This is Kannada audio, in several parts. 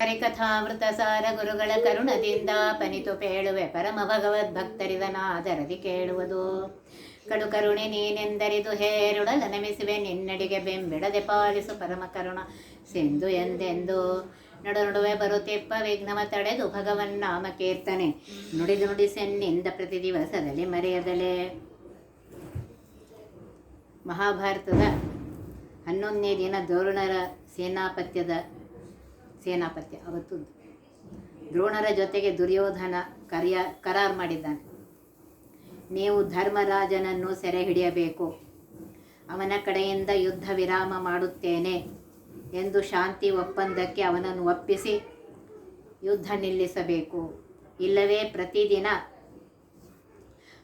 ಹರಿಕಥಾಮೃತ ಸಾರ ಗುರುಗಳ ಕರುಣದಿಂದ ಪನಿತು ಪೇಳುವೆ ಪರಮ ಭಗವದ್ ಭಕ್ತರಿದನಾದರದಿ ಕೇಳುವುದು. ಕಡು ಕರುಣೆ ನೀನೆಂದರಿದು ಹೇರುಡಲ ನಮಿಸುವೆ ನಿನ್ನಡಿಗೆ ಬೆಂಬಿಡದೆ ಪಾಲಿಸು ಪರಮ ಕರುಣ ಸಿಂಧು ಎಂದೆಂದು. ನಡು ನಡುವೆ ಬರುತ್ತಿಪ್ಪ ವಿಘ್ನವ ತಡೆದು ಭಗವನ್ ನಾಮ ಕೀರ್ತನೆ. ನುಡಿದು ನುಡಿಸೆನ್ನಿಂದ ಪ್ರತಿ ದಿವಸದಲ್ಲಿ ಮರೆಯದಲೇ. ಮಹಾಭಾರತದ ಹನ್ನೊಂದನೇ ದಿನ ದ್ರೋಣರ ಸೇನಾಪತ್ಯದ ಸೇನಾಪತ್ಯ ಅವತ್ತು ದ್ರೋಣರ ಜೊತೆಗೆ ದುರ್ಯೋಧನ ಕರಿಯ ಕರಾರ್ ಮಾಡಿದ್ದಾನೆ. ನೀವು ಧರ್ಮರಾಜನನ್ನು ಸೆರೆ ಹಿಡಿಯಬೇಕು ಅವನ ಕಡೆಯಿಂದ ಯುದ್ಧ ವಿರಾಮ ಮಾಡುತ್ತೇನೆ ಎಂದು ಶಾಂತಿ ಒಪ್ಪಂದಕ್ಕೆ ಅವನನ್ನು ಒಪ್ಪಿಸಿ ಯುದ್ಧ ನಿಲ್ಲಿಸಬೇಕು. ಇಲ್ಲವೇ ಪ್ರತಿದಿನ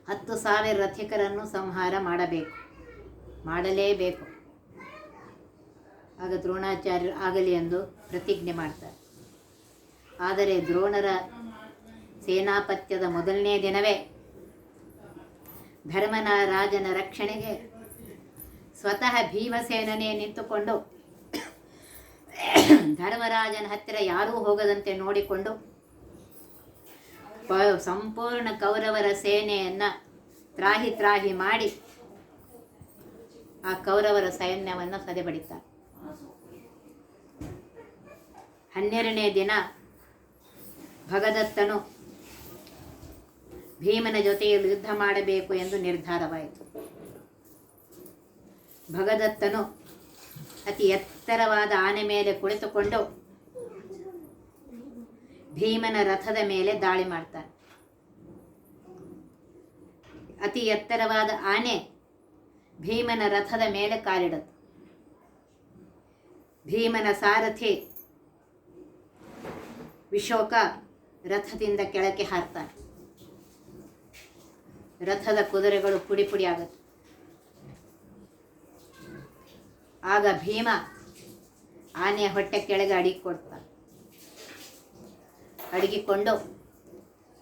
ಹತ್ತು ಸಾವಿರ ರಥಿಕರನ್ನು ಸಂಹಾರ ಮಾಡಬೇಕು. ಮಾಡಲೇಬೇಕು. ಆಗ ದ್ರೋಣಾಚಾರ್ಯರು ಆಗಲಿ ಎಂದು ಪ್ರತಿಜ್ಞೆ ಮಾಡ್ತಾರೆ. ಆದರೆ ದ್ರೋಣರ ಸೇನಾಪತ್ಯದ ಮೊದಲನೇ ದಿನವೇ ಧರ್ಮನ ರಾಜನ ರಕ್ಷಣೆಗೆ ಸ್ವತಃ ಭೀಮಸೇನನೇ ನಿಂತುಕೊಂಡು ಧರ್ಮರಾಜನ ಹತ್ತಿರ ಯಾರೂ ಹೋಗದಂತೆ ನೋಡಿಕೊಂಡು ಸಂಪೂರ್ಣ ಕೌರವರ ಸೇನೆಯನ್ನು ತ್ರಾಹಿ ತ್ರಾಹಿ ಮಾಡಿ ಆ ಕೌರವರ ಸೈನ್ಯವನ್ನು ಸದೆಬಡಿತಾರೆ. ಹನ್ನೆರಡನೇ ದಿನ ಭಗದತ್ತನು ಭೀಮನ ಜೊತೆಯಲ್ಲಿ ಯುದ್ಧ ಮಾಡಬೇಕು ಎಂದು ನಿರ್ಧಾರವಾಯಿತು. ಭಗದತ್ತನು ಅತಿ ಎತ್ತರವಾದ ಆನೆ ಮೇಲೆ ಕುಳಿತುಕೊಂಡು ಭೀಮನ ರಥದ ಮೇಲೆ ದಾಳಿ ಮಾಡ್ತಾನೆ. ಅತಿ ಎತ್ತರವಾದ ಆನೆ ಭೀಮನ ರಥದ ಮೇಲೆ ಕಾಲಿಡದು ಭೀಮನ ಸಾರಥಿ ವಿಶೋಕ ರಥದಿಂದ ಕೆಳಕ್ಕೆ ಹಾರ್ತಾನೆ. ರಥದ ಕುದುರೆಗಳು ಪುಡಿ ಪುಡಿ ಆಗುತ್ತೆ. ಆಗ ಭೀಮ ಆನೆಯ ಹೊಟ್ಟೆ ಕೆಳಗೆ ಅಡಿಗೆ ಕೊಡ್ತಾನೆ. ಅಡಗಿಕೊಂಡು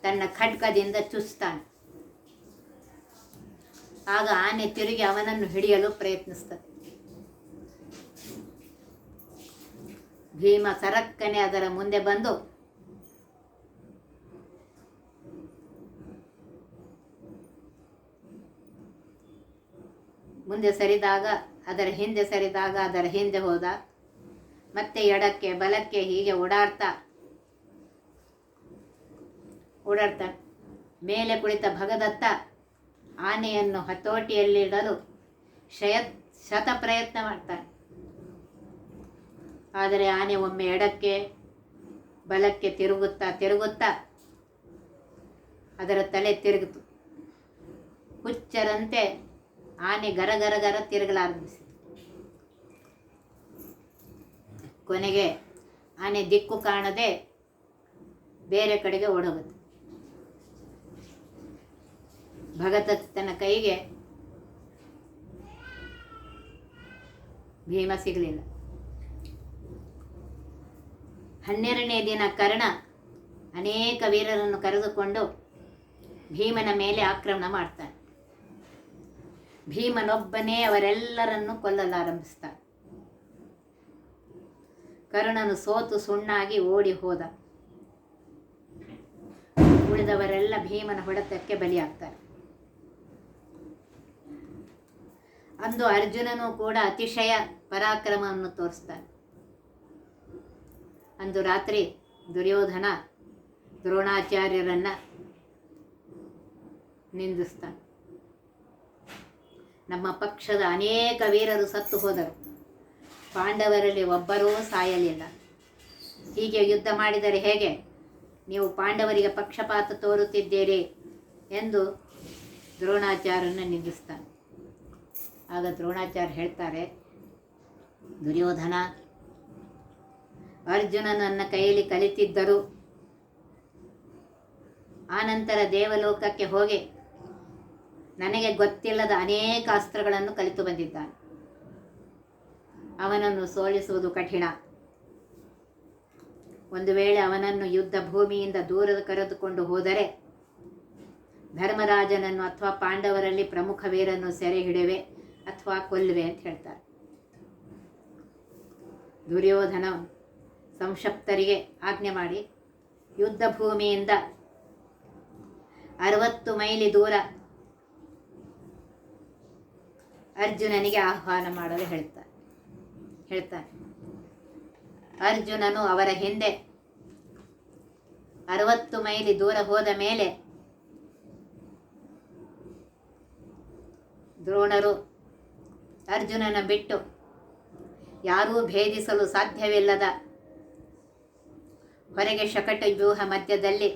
ತನ್ನ ಖಡ್ಗದಿಂದ ಚುಚ್ತಾನೆ. ಆಗ ಆನೆ ತಿರುಗಿ ಅವನನ್ನು ಹಿಡಿಯಲು ಪ್ರಯತ್ನಿಸ್ತದೆ ಭೀಮ ಸರಕ್ಕನೆ ಅದರ ಮುಂದೆ ಬಂದು ಮುಂದೆ ಸರಿದಾಗ, ಅದರ ಹಿಂದೆ ಸರಿದಾಗ, ಅದರ ಹಿಂದೆ ಹೋದ. ಮತ್ತೆ ಎಡಕ್ಕೆ, ಬಲಕ್ಕೆ ಹೀಗೆ ಓಡಾಡ್ತಾ ಓಡಾಡ್ತಾನೆ ಮೇಲೆ ಕುಳಿತ ಭಗದತ್ತ ಆನೆಯನ್ನು ಹತೋಟಿಯಲ್ಲಿಡಲು ಶಯ ಶತ ಪ್ರಯತ್ನ ಮಾಡ್ತಾನೆ ಆದರೆ ಆನೆ ಒಮ್ಮೆ ಎಡಕ್ಕೆ, ಬಲಕ್ಕೆ ತಿರುಗುತ್ತಾ ತಿರುಗುತ್ತಾ, ಅದರ ತಲೆ ತಿರುಗಿತು. ಹುಚ್ಚರಂತೆ ಆನೆ ಗರ ಗರ ಗರ ತಿರುಗಲಾರಂಭಿಸಿತು ಕೊನೆಗೆ ಆನೆ ದಿಕ್ಕು ಕಾಣದೆ ಬೇರೆ ಕಡೆಗೆ ಓಡೋಗುತ್ತೆ. ತನ್ನ ಕೈಗೆ ಭೀಮ ಸಿಗಲಿಲ್ಲ. ಹನ್ನೆರಡನೇ ದಿನ ಕರ್ಣ ಅನೇಕ ವೀರರನ್ನು ಕರೆದುಕೊಂಡು ಭೀಮನ ಮೇಲೆ ಆಕ್ರಮಣ ಮಾಡ್ತಾನೆ. ಭೀಮನೊಬ್ಬನೇ ಅವರೆಲ್ಲರನ್ನು ಕೊಲ್ಲಲಾರಂಭಿಸ್ತಾನೆ ಕರ್ಣನು ಸೋತು ಸುಣ್ಣಾಗಿ ಓಡಿ ಹೋದ. ಉಳಿದವರೆಲ್ಲ ಭೀಮನ ಹೊಡೆತಕ್ಕೆ ಬಲಿಯಾಗ್ತಾರೆ. ಅಂದು ಅರ್ಜುನನು ಕೂಡ ಅತಿಶಯ ಪರಾಕ್ರಮವನ್ನು ತೋರಿಸ್ತಾನೆ. ಅಂದು ರಾತ್ರಿ ದುರ್ಯೋಧನ ದ್ರೋಣಾಚಾರ್ಯರನ್ನ ನಿಂದಿಸ್ತಾನೆ. ನಮ್ಮ ಪಕ್ಷದ ಅನೇಕ ವೀರರು ಸತ್ತು ಹೋದರು. ಪಾಂಡವರಲ್ಲಿ ಒಬ್ಬರೂ ಸಾಯಲಿಲ್ಲ. ಹೀಗೆ ಯುದ್ಧ ಮಾಡಿದರೆ ಹೇಗೆ? ನೀವು ಪಾಂಡವರಿಗೆ ಪಕ್ಷಪಾತ ತೋರುತ್ತಿದ್ದೀರಿ ಎಂದು ದ್ರೋಣಾಚಾರ್ಯನ ನಿಂದಿಸ್ತಾನೆ. ಆಗ ದ್ರೋಣಾಚಾರ್ಯ ಹೇಳ್ತಾರೆ, ದುರ್ಯೋಧನ ಅರ್ಜುನ ನನ್ನ ಕೈಯಲ್ಲಿ ಕಲಿತಿದ್ದರು. ಆನಂತರ ದೇವಲೋಕಕ್ಕೆ ಹೋಗಿ ನನಗೆ ಗೊತ್ತಿಲ್ಲದ ಅನೇಕ ಅಸ್ತ್ರಗಳನ್ನು ಕಲಿತು ಬಂದಿದ್ದಾನೆ. ಅವನನ್ನು ಸೋಲಿಸುವುದು ಕಠಿಣ. ಒಂದು ವೇಳೆ ಅವನನ್ನು ಯುದ್ಧ ಭೂಮಿಯಿಂದ ದೂರ ಕರೆದುಕೊಂಡು ಹೋದರೆ ಧರ್ಮರಾಜನನ್ನು ಅಥವಾ ಪಾಂಡವರಲ್ಲಿ ಪ್ರಮುಖ ವೀರನ್ನು ಸೆರೆ ಹಿಡುವೆ ಅಥವಾ ಕೊಲ್ಲುವೆ ಅಂತ ಹೇಳ್ತಾರೆ. ದುರ್ಯೋಧನ ಸಂಶಪ್ತರಿಗೆ ಆಜ್ಞೆ ಮಾಡಿ ಯುದ್ಧ ಭೂಮಿಯಿಂದ ಅರವತ್ತು ಮೈಲಿ ದೂರ ಅರ್ಜುನನಿಗೆ ಆಹ್ವಾನ ಮಾಡಲು ಹೇಳ್ತಾರೆ ಹೇಳ್ತಾರೆ ಅರ್ಜುನನು ಅವರ ಹಿಂದೆ ಅರವತ್ತು ಮೈಲಿ ದೂರ ಹೋದ ಮೇಲೆ ದ್ರೋಣರು ಅರ್ಜುನನ ಬಿಟ್ಟು ಯಾರೂ ಭೇದಿಸಲು ಸಾಧ್ಯವಿಲ್ಲದ ಹೊರಗೆ ಶಕಟ ವ್ಯೂಹ ಮಧ್ಯದಲ್ಲಿ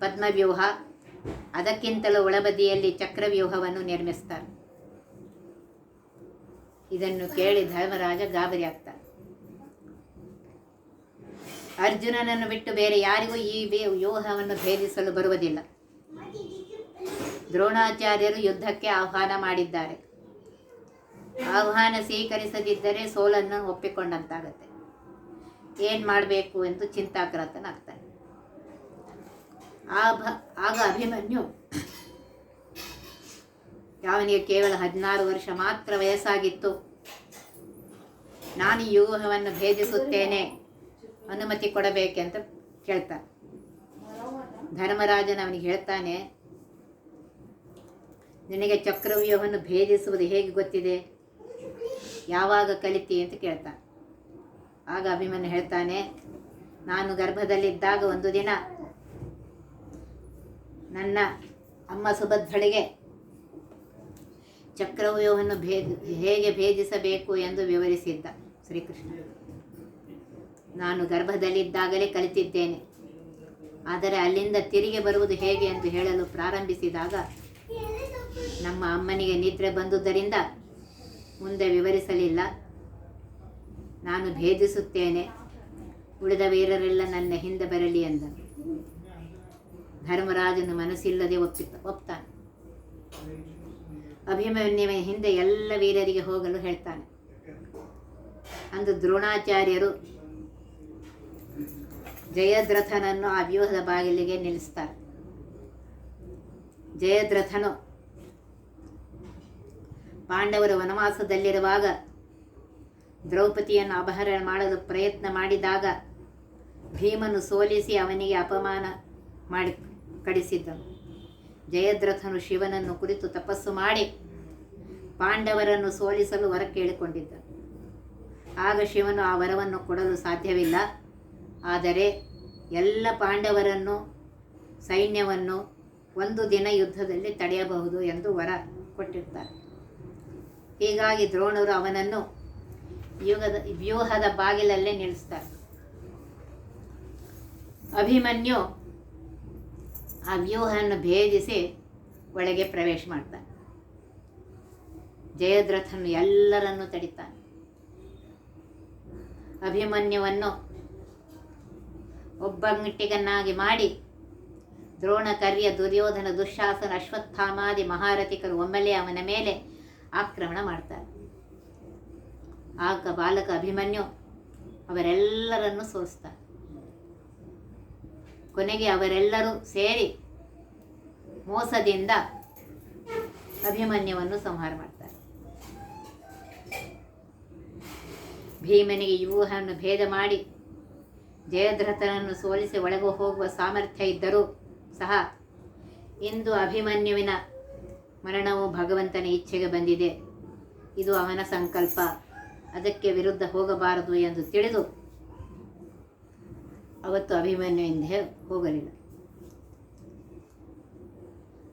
ಪದ್ಮವ್ಯೂಹ, ಅದಕ್ಕಿಂತಲೂ ಒಳಬದಿಯಲ್ಲಿ ಚಕ್ರವ್ಯೂಹವನ್ನು ನಿರ್ಮಿಸ್ತಾರೆ. ಇದನ್ನು ಕೇಳಿ ಧರ್ಮರಾಜ ಗಾಬರಿ ಆಗ್ತಾನೆ. ಅರ್ಜುನನನ್ನು ಬಿಟ್ಟು ಬೇರೆ ಯಾರಿಗೂ ಈ ವ್ಯೂ- ವ್ಯೂಹವನ್ನು ಭೇದಿಸಲು ಬರುವುದಿಲ್ಲ. ದ್ರೋಣಾಚಾರ್ಯರು ಯುದ್ಧಕ್ಕೆ ಆಹ್ವಾನ ಮಾಡಿದ್ದಾರೆ. ಆಹ್ವಾನ ಸ್ವೀಕರಿಸದಿದ್ದರೆ ಸೋಲನ್ನು ಒಪ್ಪಿಕೊಂಡಂತಾಗತ್ತೆ. ಏನು ಮಾಡಬೇಕು ಎಂದು ಚಿಂತಾಕ್ರಾಂತನಾಗ್ತಾನೆ ಆಗ ಅಭಿಮನ್ಯು ಯಾವನಿಗೆ ಕೇವಲ ಹದಿನಾರು ವರ್ಷ ಮಾತ್ರ ವಯಸ್ಸಾಗಿತ್ತು. ನಾನು ವ್ಯೂಹವನ್ನು ಭೇದಿಸುತ್ತೇನೆ. ಅನುಮತಿ ಕೊಡಬೇಕೆಂತ ಕೇಳ್ತಾನೆ. ಧರ್ಮರಾಜನ ಅವನಿಗೆ ಹೇಳ್ತಾನೆ, ನಿನಗೆ ಚಕ್ರವ್ಯೂಹವನ್ನು ಭೇದಿಸುವುದು ಹೇಗೆ ಗೊತ್ತಿದೆ? ಯಾವಾಗ ಕಲಿತಿ ಅಂತ ಕೇಳ್ತಾನೆ. ಆಗ ಅಭಿಮನ್ಯು ಹೇಳ್ತಾನೆ, ನಾನು ಗರ್ಭದಲ್ಲಿದ್ದಾಗ ಒಂದು ದಿನ ನನ್ನ ಅಮ್ಮ ಸುಭದ್ರಳಿಗೆ ಚಕ್ರವ್ಯೂಹವನ್ನು ಭೇದ, ಹೇಗೆ ಭೇದಿಸಬೇಕು ಎಂದು ವಿವರಿಸಿದ್ದ ಶ್ರೀಕೃಷ್ಣ. ನಾನು ಗರ್ಭದಲ್ಲಿದ್ದಾಗಲೇ ಕಲಿತಿದ್ದೇನೆ. ಆದರೆ ಅಲ್ಲಿಂದ ತಿರುಗಿ ಬರುವುದು ಹೇಗೆ ಎಂದು ಹೇಳಲು ಪ್ರಾರಂಭಿಸಿದಾಗ ನಮ್ಮ ಅಮ್ಮನಿಗೆ ನಿದ್ರೆ ಬಂದುದರಿಂದ ಮುಂದೆ ವಿವರಿಸಲಿಲ್ಲ. ನಾನು ಭೇದಿಸುತ್ತೇನೆ. ಉಳಿದ ವೀರರೆಲ್ಲ ನನ್ನ ಹಿಂದೆ ಬರಲಿ ಎಂದನು. ಧರ್ಮರಾಜನು ಮನಸ್ಸಿಲ್ಲದೆ ಒಪ್ಪಿ, ಒಪ್ತಾನೆ. ಅಭಿಮನ್ಯುವಿನ ಹಿಂದೆ ಎಲ್ಲ ವೀರರಿಗೆ ಹೋಗಲು ಹೇಳ್ತಾನೆ. ಅಂದು ದ್ರೋಣಾಚಾರ್ಯರು ಜಯದ್ರಥನನ್ನು ಆ ವ್ಯೂಹದ ಬಾಗಿಲಿಗೆ ನಿಲ್ಲಿಸ್ತಾರೆ. ಜಯದ್ರಥನು ಪಾಂಡವರು ವನವಾಸದಲ್ಲಿರುವಾಗ ದ್ರೌಪದಿಯನ್ನು ಅಪಹರಣ ಮಾಡಲು ಪ್ರಯತ್ನ ಮಾಡಿದಾಗ ಭೀಮನು ಸೋಲಿಸಿ ಅವನಿಗೆ ಅಪಮಾನ ಮಾಡಿ ಕಡಿಸಿದ್ದನು. ಜಯದ್ರಥನು ಶಿವನನ್ನು ಕುರಿತು ತಪಸ್ಸು ಮಾಡಿ ಪಾಂಡವರನ್ನು ಸೋಲಿಸಲು ವರ ಕೇಳಿಕೊಂಡಿದ್ದ ಆಗ ಶಿವನು ಆ ವರವನ್ನು ಕೊಡಲು ಸಾಧ್ಯವಿಲ್ಲ. ಆದರೆ ಎಲ್ಲ ಪಾಂಡವರನ್ನು, ಸೈನ್ಯವನ್ನು ಒಂದು ದಿನ ಯುದ್ಧದಲ್ಲಿ ತಡೆಯಬಹುದು ಎಂದು ವರ ಕೊಟ್ಟಿರ್ತಾರೆ. ಹೀಗಾಗಿ ದ್ರೋಣರು ಅವನನ್ನು ಯುಗದ, ವ್ಯೂಹದ ಬಾಗಿಲಲ್ಲೇ ನಿಲ್ಲಿಸ್ತಾರೆ. ಅಭಿಮನ್ಯು ಆ ವ್ಯೂಹವನ್ನು ಭೇದಿಸಿ ಒಳಗೆ ಪ್ರವೇಶ ಮಾಡ್ತಾನೆ. ಜಯದ್ರಥನು ಎಲ್ಲರನ್ನೂ ತಡಿತಾನೆ. ಅಭಿಮನ್ಯುವನ್ನು ಒಬ್ಬಂಗಿಟ್ಟಿಗನ್ನಾಗಿ ಮಾಡಿ ದ್ರೋಣ ಕರ್ಯ ದುರ್ಯೋಧನ ದುಶ್ಯಾಸನ ಅಶ್ವತ್ಥಾಮಾದಿ ಮಹಾರಥಿಕರು ಒಮ್ಮೆಲೆ ಅವನ ಮೇಲೆ ಆಕ್ರಮಣ ಮಾಡ್ತಾರೆ. ಆಗ ಬಾಲಕ ಅಭಿಮನ್ಯು ಅವರೆಲ್ಲರನ್ನು ಸೋಲಿಸ್ತಾರೆ ಕೊನೆಗೆ ಅವರೆಲ್ಲರೂ ಸೇರಿ ಮೋಸದಿಂದ ಅಭಿಮನ್ಯವನ್ನು ಸಂಹಾರ ಮಾಡ್ತಾರೆ. ಭೀಮನಿಗೆ ವ್ಯೂಹವನ್ನು ಭೇದ ಮಾಡಿ ಜಯದ್ರಥನನ್ನು ಸೋಲಿಸಿ ಒಳಗೆ ಹೋಗುವ ಸಾಮರ್ಥ್ಯ ಇದ್ದರೂ ಸಹ ಇಂದು ಅಭಿಮನ್ಯುವಿನ ಮರಣವು ಭಗವಂತನ ಇಚ್ಛೆಗೆ ಬಂದಿದೆ. ಇದು ಅವನ ಸಂಕಲ್ಪ. ಅದಕ್ಕೆ ವಿರುದ್ಧ ಹೋಗಬಾರದು ಎಂದು ತಿಳಿದು ಅವತ್ತು ಅಭಿಮನ್ಯು ಹಿಂದೆ ಹೋಗಲಿಲ್ಲ.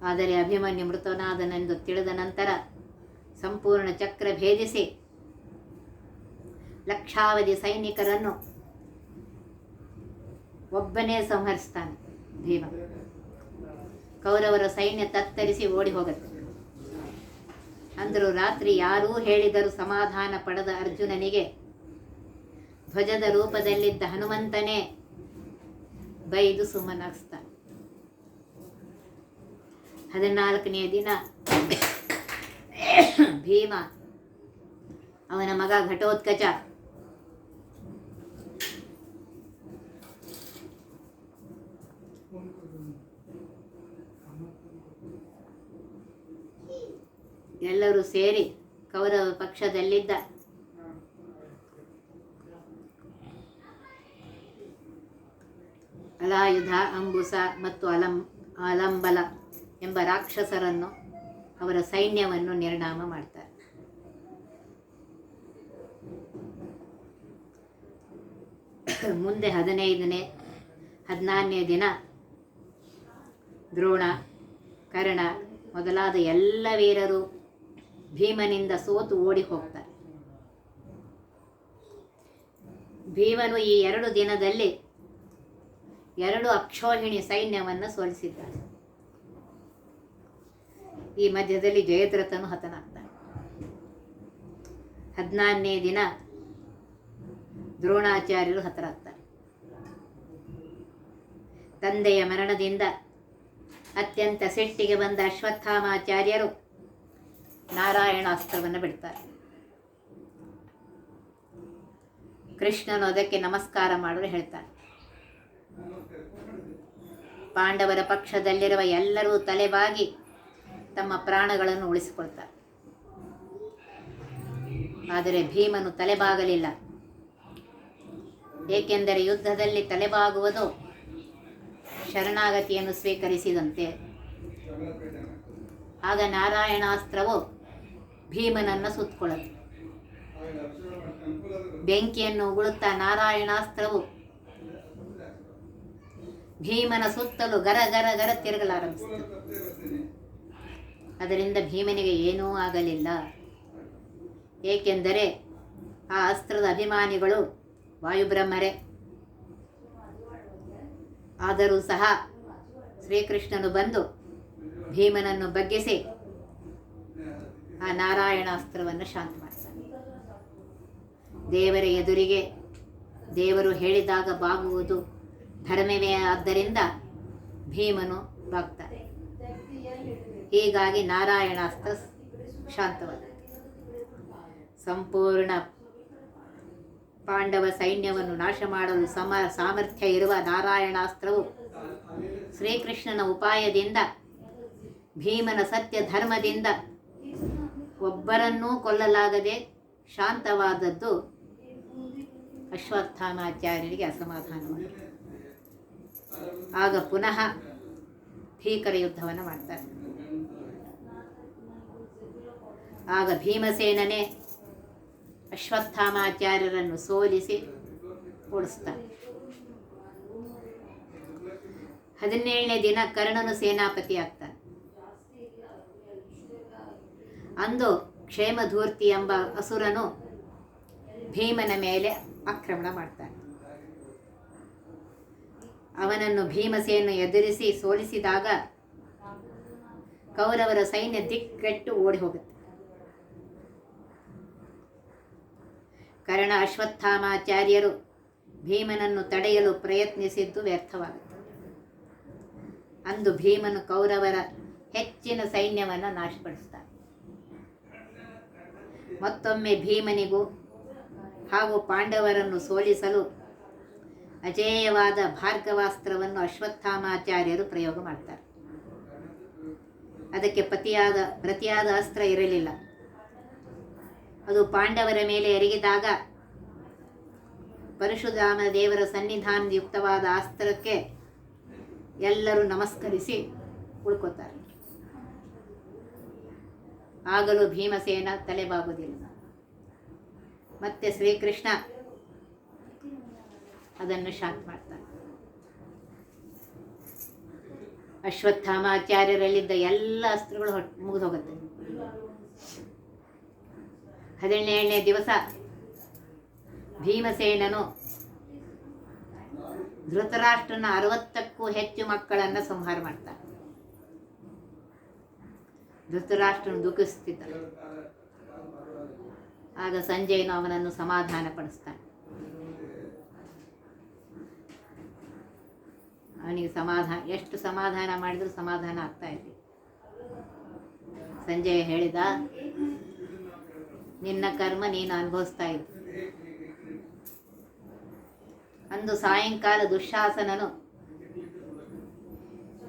ಆದರೆ ಅಭಿಮನ್ಯು ಮೃತನಾದನೆಂದು ತಿಳಿದ ನಂತರ ಸಂಪೂರ್ಣ ಚಕ್ರ ಭೇದಿಸಿ ಲಕ್ಷಾವಧಿ ಸೈನಿಕರನ್ನು ಒಬ್ಬನೇ ಸಂಹರಿಸ್ತಾನೆ ಭೀಮ. ಕೌರವರ ಸೈನ್ಯ ತತ್ತರಿಸಿ ಓಡಿ ಹೋಗುತ್ತೆ. ಅಂದರೂ ರಾತ್ರಿ ಯಾರೂ ಹೇಳಿದರೂ ಸಮಾಧಾನ ಪಡೆದ ಅರ್ಜುನನಿಗೆ ಧ್ವಜದ ರೂಪದಲ್ಲಿದ್ದ ಹನುಮಂತನೇ ಬೈದು ಸುಮ್ಮನಾಗಿಸ್ತಾನೆ ಹದಿನಾಲ್ಕನೆಯ ದಿನ ಭೀಮ ಅವನ ಮಗ ಘಟೋತ್ಕಚ ಎಲ್ಲರೂ ಸೇರಿ ಕೌರವ ಪಕ್ಷದಲ್ಲಿದ್ದ ಅಲಾಯುಧ, ಅಂಬುಸ ಮತ್ತು ಅಲಂ, ಅಲಂಬಲ ಎಂಬ ರಾಕ್ಷಸರನ್ನು ಅವರ ಸೈನ್ಯವನ್ನು ನಿರ್ಣಾಮ ಮಾಡ್ತಾರೆ. ಮುಂದೆ ಹದಿನೈದನೇ, ಹದಿನಾರನೇ ದಿನ ದ್ರೋಣ, ಕರ್ಣ ಮೊದಲಾದ ಎಲ್ಲ ವೀರರು ಭೀಮನಿಂದ ಸೋತು ಓಡಿ ಹೋಗ್ತಾರೆ. ಭೀಮನು ಈ ಎರಡು ದಿನದಲ್ಲಿ ಎರಡು ಅಕ್ಷೋಹಿಣಿ ಸೈನ್ಯವನ್ನು ಸೋಲಿಸಿದ್ದಾನೆ ಈ ಮಧ್ಯದಲ್ಲಿ ಜಯದ್ರಥನು ಹತನಾಗ್ತಾನೆ. ಹದಿನಾರನೇ ದಿನ ದ್ರೋಣಾಚಾರ್ಯರು ಹತರಾಗ್ತಾರೆ. ತಂದೆಯ ಮರಣದಿಂದ ಅತ್ಯಂತ ಸಿಟ್ಟಿಗೆ ಬಂದ ಅಶ್ವತ್ಥಾಮಾಚಾರ್ಯರು ನಾರಾಯಣಾಸ್ತ್ರವನ್ನು ಬಿಡ್ತಾರೆ. ಕೃಷ್ಣನು ಅದಕ್ಕೆ ನಮಸ್ಕಾರ ಮಾಡಲು ಹೇಳ್ತಾನೆ. ಪಾಂಡವರ ಪಕ್ಷದಲ್ಲಿರುವ ಎಲ್ಲರೂ ತಲೆಬಾಗಿ ತಮ್ಮ ಪ್ರಾಣಗಳನ್ನು ಉಳಿಸಿಕೊಳ್ತಾರೆ. ಆದರೆ ಭೀಮನು ತಲೆಬಾಗಲಿಲ್ಲ. ಏಕೆಂದರೆ ಯುದ್ಧದಲ್ಲಿ ತಲೆಬಾಗುವುದು ಶರಣಾಗತಿಯನ್ನು ಸ್ವೀಕರಿಸಿದಂತೆ. ಆಗ ನಾರಾಯಣಾಸ್ತ್ರವು ಭೀಮನನ್ನು ಸುತ್ತಕೊಳ್ಳುತ್ತೆ. ಬೆಂಕಿಯನ್ನು ಉಗುಳುತ್ತಾ ನಾರಾಯಣಾಸ್ತ್ರವು ಭೀಮನ ಸುತ್ತಲೂ ಗರ ಗರ ಗರ ತಿರುಗಲಾರಂಭಿಸಿತು. ಅದರಿಂದ ಭೀಮನಿಗೆ ಏನೂ ಆಗಲಿಲ್ಲ. ಏಕೆಂದರೆ ಆ ಅಸ್ತ್ರದ ಅಭಿಮಾನಿಗಳು ವಾಯುಬ್ರಹ್ಮರೇ. ಆದರೂ ಸಹ ಶ್ರೀಕೃಷ್ಣನು ಬಂದು ಭೀಮನನ್ನು ಬಗ್ಗಿಸಿ ಆ ನಾರಾಯಣಾಸ್ತ್ರವನ್ನು ಶಾಂತ ಮಾಡ್ತಾನೆ ದೇವರ ಎದುರಿಗೆ ದೇವರು ಹೇಳಿದಾಗ ಬಾಗುವುದು. ಧರ್ಮವೇ ಆದ್ದರಿಂದ ಭೀಮನು ಭಕ್ತ ಹೀಗಾಗಿ ನಾರಾಯಣಾಸ್ತ್ರ ಶಾಂತವಾದ ಸಂಪೂರ್ಣ ಪಾಂಡವ ಸೈನ್ಯವನ್ನು ನಾಶ ಮಾಡಲು ಸಮ ಸಾಮರ್ಥ್ಯ ಇರುವ ನಾರಾಯಣಾಸ್ತ್ರವು ಶ್ರೀಕೃಷ್ಣನ ಉಪಾಯದಿಂದ, ಭೀಮನ ಸತ್ಯ ಧರ್ಮದಿಂದ ಒಬ್ಬರನ್ನೂ ಕೊಲ್ಲಲಾಗದೆ ಶಾಂತವಾದದ್ದು ಅಶ್ವತ್ಥಾಮಾಚಾರ್ಯರಿಗೆ ಅಸಮಾಧಾನವಾಯಿತು ಆಗ ಪುನಃ ಭೀಕರ ಯುದ್ಧವನ್ನು ಮಾಡ್ತಾರೆ. ಆಗ ಭೀಮಸೇನನೇ ಅಶ್ವತ್ಥಾಮಾಚಾರ್ಯರನ್ನು ಸೋಲಿಸಿ ಓಡಿಸ್ತಾನೆ ಹದಿನೇಳನೇ ದಿನ ಕರ್ಣನು ಸೇನಾಪತಿ ಆಗ್ತಾನೆ. ಅಂದು ಕ್ಷೇಮಧೂರ್ತಿ ಎಂಬ ಅಸುರನು ಭೀಮನ ಮೇಲೆ ಆಕ್ರಮಣ ಮಾಡ್ತಾನೆ. ಅವನನ್ನು ಭೀಮಸೇನು ಎದುರಿಸಿ ಸೋಲಿಸಿದಾಗ ಕೌರವರ ಸೈನ್ಯ ದಿಕ್ಕೆಟ್ಟು ಓಡಿ ಹೋಗುತ್ತೆ ಕರ್ಣ ಅಶ್ವತ್ಥಾಮಾಚಾರ್ಯರು ಭೀಮನನ್ನು ತಡೆಯಲು ಪ್ರಯತ್ನಿಸಿದ್ದು ವ್ಯರ್ಥವಾಗುತ್ತೆ. ಅಂದು ಭೀಮನು ಕೌರವರ ಹೆಚ್ಚಿನ ಸೈನ್ಯವನ್ನು ನಾಶಪಡಿಸ್ತಾನೆ. ಮತ್ತೊಮ್ಮೆ ಭೀಮನಿಗೂ ಹಾಗೂ ಪಾಂಡವರನ್ನು ಸೋಲಿಸಲು ಅಜೇಯವಾದ ಭಾರ್ಗವಾಸ್ತ್ರವನ್ನು ಅಶ್ವತ್ಥಾಮಾಚಾರ್ಯರು ಪ್ರಯೋಗ ಮಾಡ್ತಾರೆ. ಅದಕ್ಕೆ ಪತಿಯಾದ, ಪ್ರತಿಯಾದ ಅಸ್ತ್ರ ಇರಲಿಲ್ಲ. ಅದು ಪಾಂಡವರ ಮೇಲೆ ಎರಗಿದಾಗ ಪರಶುರಾಮ ದೇವರ ಸನ್ನಿಧಾನಯುಕ್ತವಾದ ಅಸ್ತ್ರಕ್ಕೆ ಎಲ್ಲರೂ ನಮಸ್ಕರಿಸಿ ಉಳ್ಕೋತಾರೆ. ಆಗಲೂ ಭೀಮಸೇನ ತಲೆಬಾಗುವುದಿಲ್ಲ. ಮತ್ತೆ ಶ್ರೀಕೃಷ್ಣ ಅದನ್ನು ಶಾಂತ ಮಾಡ್ತಾನೆ. ಅಶ್ವತ್ಥಾಮಾಚಾರ್ಯರಲ್ಲಿದ್ದ ಎಲ್ಲ ಅಸ್ತ್ರಗಳು ಹೊಟ್, ಮುಗಿದು ಹೋಗುತ್ತೆ. ಹದಿನೇಳನೇ ದಿವಸ ಭೀಮಸೇನನು ಧೃತರಾಷ್ಟ್ರನ ಅರವತ್ತಕ್ಕೂ ಹೆಚ್ಚು ಮಕ್ಕಳನ್ನು ಸಂಹಾರ ಮಾಡ್ತಾನೆ. ಧೃತರಾಷ್ಟ್ರನು ದುಃಖಿಸ್ತಿದ್ದ ಆಗ ಸಂಜಯನು ಅವನನ್ನು ಸಮಾಧಾನ ಪಡಿಸ್ತಾನೆ ಅವನಿಗೆ ಸಮಾಧಾನ, ಎಷ್ಟು ಸಮಾಧಾನ ಮಾಡಿದರೂ ಸಮಾಧಾನ ಆಗ್ತಾ ಇದೆ. ಸಂಜೆ ಹೇಳಿದ, ನಿನ್ನ ಕರ್ಮ ನೀನು ಅನುಭವಿಸ್ತಾ ಇದ್ದ ಅಂದು ಸಾಯಂಕಾಲ ದುಶಾಸನನು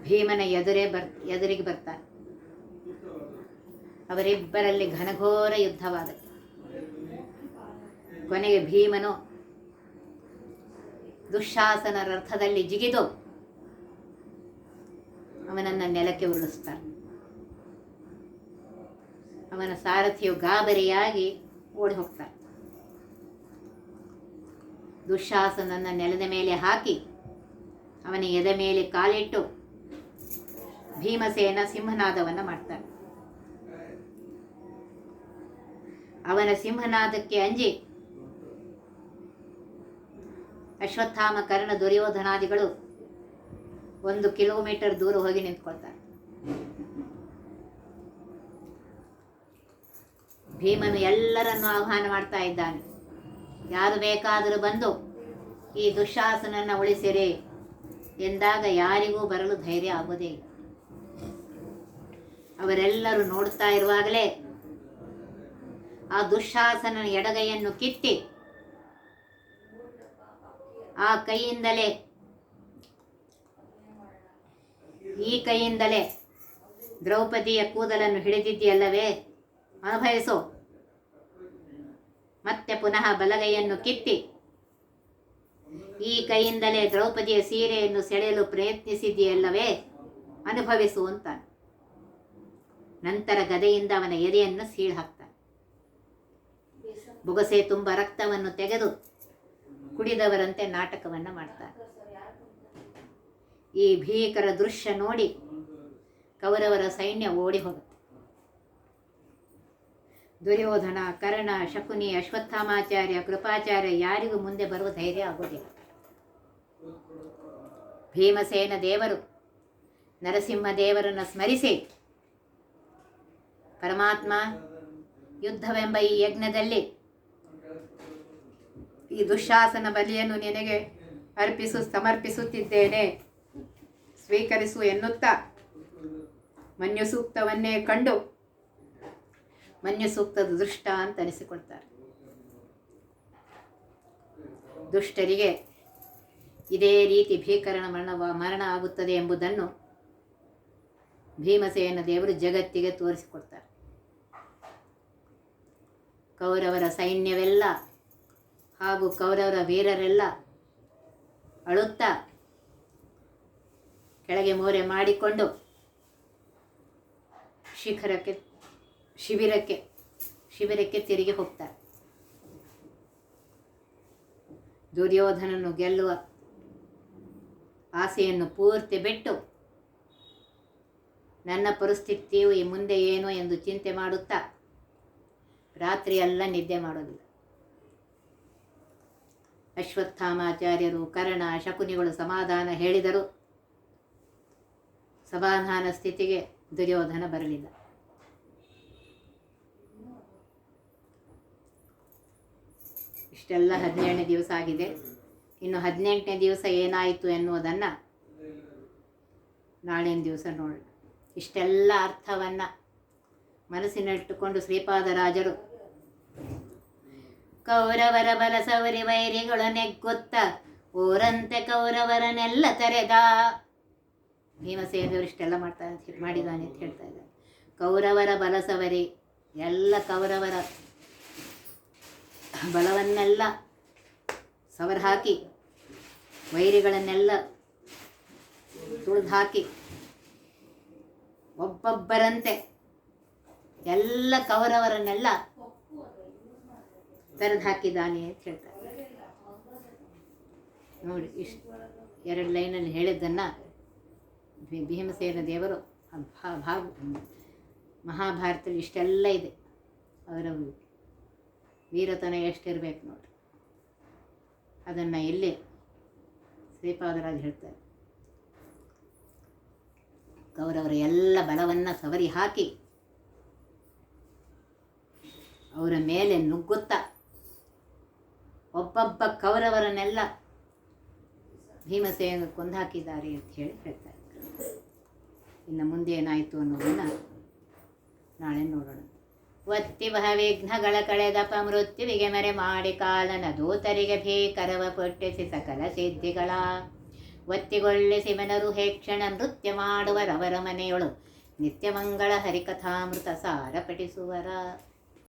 ಭೀಮನ ಎದುರೇ ಬರ್, ಎದುರಿಗೆ ಬರ್ತಾನೆ. ಅವರಿಬ್ಬರಲ್ಲಿ ಘನಘೋರ ಯುದ್ಧವಾದ. ಕೊನೆಗೆ ಭೀಮನು ದುಶಾಸನ ರಥದಲ್ಲಿ ಜಿಗಿದು ಅವನನ್ನು ನೆಲಕ್ಕೆ ಉರುಳಿಸ್ತಾನೆ ಅವನ ಸಾರಥಿಯು ಗಾಬರಿಯಾಗಿ ಓಡಿ ಹೋಗ್ತಾನೆ ದುಶ್ಶಾಸನನ್ನ ನೆಲದ ಮೇಲೆ ಹಾಕಿ, ಅವನ ಎದೆ ಮೇಲೆ ಕಾಲಿಟ್ಟು ಭೀಮಸೇನ ಸಿಂಹನಾದವನ್ನು ಮಾಡ್ತಾನೆ ಅವನ ಸಿಂಹನಾದಕ್ಕೆ ಅಂಜಿ, ಅಶ್ವತ್ಥಾಮ ಕರ್ಣ ದುರ್ಯೋಧನಾದಿಗಳು ಒಂದು ಕಿಲೋಮೀಟರ್ ದೂರ ಹೋಗಿ ನಿಂತ್ಕೊಳ್ತಾರೆ ಭೀಮನು ಎಲ್ಲರನ್ನು ಆಹ್ವಾನ ಮಾಡ್ತಾ ಇದ್ದಾನೆ ಯಾರು ಬೇಕಾದರೂ ಬಂದು ಈ ದುಶಾಸನನ್ನು ಉಳಿಸಿರಿ ಎಂದಾಗ ಯಾರಿಗೂ ಬರಲು ಧೈರ್ಯ ಆಗೋದೇ. ಅವರೆಲ್ಲರೂ ನೋಡ್ತಾ ಇರುವಾಗಲೇ ಆ ದುಶಾಸನ ಎಡಗೈಯನ್ನು ಕಿತ್ತಿ ಆ ಕೈಯಿಂದಲೇ ಈ ಕೈಯಿಂದಲೇ ದ್ರೌಪದಿಯ ಕೂದಲನ್ನು ಹಿಡಿದಿದ್ದೀಯಲ್ಲವೇ? ಅನುಭವಿಸು. ಮತ್ತೆ ಪುನಃ ಬಲಗೈಯನ್ನು ಕಿತ್ತಿ. ಈ ಕೈಯಿಂದಲೇ ದ್ರೌಪದಿಯ ಸೀರೆಯನ್ನು ಸೆಳೆಯಲು ಪ್ರಯತ್ನಿಸಿದೆಯಲ್ಲವೇ ಅನುಭವಿಸು ಅಂತ ನಂತರ ಗದೆಯಿಂದ ಅವನ ಎದೆಯನ್ನು ಸೀಳು ಹಾಕ್ತಾನೆ ಬೊಗಸೆ ತುಂಬ ರಕ್ತವನ್ನು ತೆಗೆದು ಕುಡಿದವರಂತೆ ನಾಟಕವನ್ನು ಮಾಡ್ತಾರೆ ಈ ಭೀಕರ ದೃಶ್ಯ ನೋಡಿ ಕೌರವರ ಸೈನ್ಯ ಓಡಿ ಹೋಗುತ್ತೆ. ದುರ್ಯೋಧನ, ಕರ್ಣ, ಶಕುನಿ, ಅಶ್ವತ್ಥಾಮಾಚಾರ್ಯ, ಕೃಪಾಚಾರ್ಯ ಯಾರಿಗೂ ಮುಂದೆ ಬರುವ ಧೈರ್ಯ ಆಗೋದಿಲ್ಲ. ಭೀಮಸೇನ ದೇವರು ನರಸಿಂಹ ದೇವರನ್ನು ಸ್ಮರಿಸಿ, ಪರಮಾತ್ಮ ಯುದ್ಧವೆಂಬ ಈ ಯಜ್ಞದಲ್ಲಿ ಈ ದುಶಾಸನ ಬಲಿಯನ್ನು ನಿನಗೆ ಅರ್ಪಿಸು, ಸಮರ್ಪಿಸುತ್ತಿದ್ದೇನೆ. ಸ್ವೀಕರಿಸು ಎನ್ನುತ್ತಾ ಮನ್ಯು ಸೂಕ್ತವನ್ನೇ ಕಂಡು ಮನ್ಯು ಸೂಕ್ತದ ದುಷ್ಟ ಅಂತ ಅನಿಸಿಕೊಳ್ತಾರೆ. ದುಷ್ಟರಿಗೆ ಇದೇ ರೀತಿ ಭೀಕರಣ ಮರಣ ಮರಣ ಆಗುತ್ತದೆ ಎಂಬುದನ್ನು ಭೀಮಸೇನ ದೇವರು ಜಗತ್ತಿಗೆ ತೋರಿಸಿಕೊಡ್ತಾರೆ. ಕೌರವರ ಸೈನ್ಯವೆಲ್ಲ ಹಾಗೂ ಕೌರವರ ವೀರರೆಲ್ಲ ಅಳುತ್ತಾ ಕೆಳಗೆ ಮೋರೆ ಮಾಡಿಕೊಂಡು ಶಿಖರಕ್ಕೆ, ಶಿಬಿರಕ್ಕೆ ಶಿಬಿರಕ್ಕೆ ತಿರುಗಿ ಹೋಗ್ತಾರೆ. ದುರ್ಯೋಧನನ್ನು ಗೆಲ್ಲುವ ಆಸೆಯನ್ನು ಪೂರ್ತಿ ಬಿಟ್ಟು ನನ್ನ ಪರಿಸ್ಥಿತಿಯು ಈ ಮುಂದೆ ಏನು ಎಂದು ಚಿಂತೆ ಮಾಡುತ್ತಾ ರಾತ್ರಿಯೆಲ್ಲ ನಿದ್ದೆ ಮಾಡೋದಿಲ್ಲ. ಅಶ್ವತ್ಥಾಮಾಚಾರ್ಯರು ಕರ್ಣ ಶಕುನಿಗಳು ಸಮಾಧಾನ ಹೇಳಿದರು. ಸಮಾಧಾನ ಸ್ಥಿತಿಗೆ ದುರ್ಯೋಧನ ಬರಲಿಲ್ಲ. ಇಷ್ಟೆಲ್ಲ ಹದಿನೇಳನೇ ದಿವಸ ಆಗಿದೆ. ಇನ್ನು ಹದಿನೆಂಟನೇ ದಿವಸ ಏನಾಯಿತು ಎನ್ನುವುದನ್ನು ನಾಳಿನ ದಿವಸ ನೋಡೋಣ. ಇಷ್ಟೆಲ್ಲ ಅರ್ಥವನ್ನು ಮನಸ್ಸಿನಟ್ಟುಕೊಂಡು ಶ್ರೀಪಾದರಾಜರು ಕೌರವರ ಬಲಸವರಿ ವೈರಿಗಳು ನೆಗ್ಗುತ್ತ ಊರಂತೆ ಕೌರವರನ್ನೆಲ್ಲ ತೆರೆದ ಭೀಮಸೇನವರು ಇಷ್ಟೆಲ್ಲ ಮಾಡ್ತಾ ಮಾಡಿದ್ದಾನೆ ಅಂತ ಹೇಳ್ತಾ ಇದ್ದಾರೆ. ಕೌರವರ ಬಲಸವರೇ, ಎಲ್ಲ ಕೌರವರ ಬಲವನ್ನೆಲ್ಲ ಸವರ್ ಹಾಕಿ, ವೈರಿಗಳನ್ನೆಲ್ಲ ತುಳಿದು ಹಾಕಿ ಒಬ್ಬೊಬ್ಬರಂತೆ ಎಲ್ಲ ಕೌರವರನ್ನೆಲ್ಲ ತೆರೆದು ಹಾಕಿದ್ದಾನೆ ಅಂತ ಹೇಳ್ತಾರೆ. ನೋಡಿ, ಇಷ್ಟು ಎರಡು ಲೈನಲ್ಲಿ ಹೇಳಿದ್ದನ್ನು ಭೀಮಸೇನ ದೇವರು ಮಹಾಭಾರತದಲ್ಲಿ ಇಷ್ಟೆಲ್ಲ ಇದೆ. ಅವರ ವೀರತನ ಎಷ್ಟಿರಬೇಕು ನೋಡಿ ಅದನ್ನು ಇಲ್ಲಿ ಶ್ರೀಪಾದರಾಜ್ ಹೇಳ್ತಾರೆ. ಕೌರವರ ಎಲ್ಲ ಬಲವನ್ನು ಸವರಿ ಹಾಕಿ ಅವರ ಮೇಲೆ ನುಗ್ಗುತ್ತಾ ಒಬ್ಬೊಬ್ಬ ಕೌರವರನ್ನೆಲ್ಲ ಭೀಮಸೇನ ಕೊಂದಾಕಿದ್ದಾರೆ ಅಂತ ಹೇಳಿ ಹೇಳ್ತಾರೆ. ಇನ್ನು ಮುಂದೆ ಏನಾಯಿತು ಅನ್ನೋದನ್ನು ನಾಳೆ ನೋಡೋಣ. ಒತ್ತಿ ವಿಘ್ನಗಳ ಕಳೆದಪ ಮೃತ್ಯುವಿಗೆ ಮರೆ ಮಾಡಿ ಕಾಲನ ದೂತರಿಗೆ ಭೀಕರವ ಪೊಟ್ಟಿಸಿ ಸಕಲ ಸಿದ್ಧಿಗಳ. ಒತ್ತಿಗೊಳ್ಳಿಸಿ ಮನರು ಹೇಕ್ಷಣ ನೃತ್ಯ ಮಾಡುವರವರ ಮನೆಯೊಳು ನಿತ್ಯಮಂಗಳ ಹರಿಕಥಾಮೃತ ಸಾರ ಪಠಿಸುವರ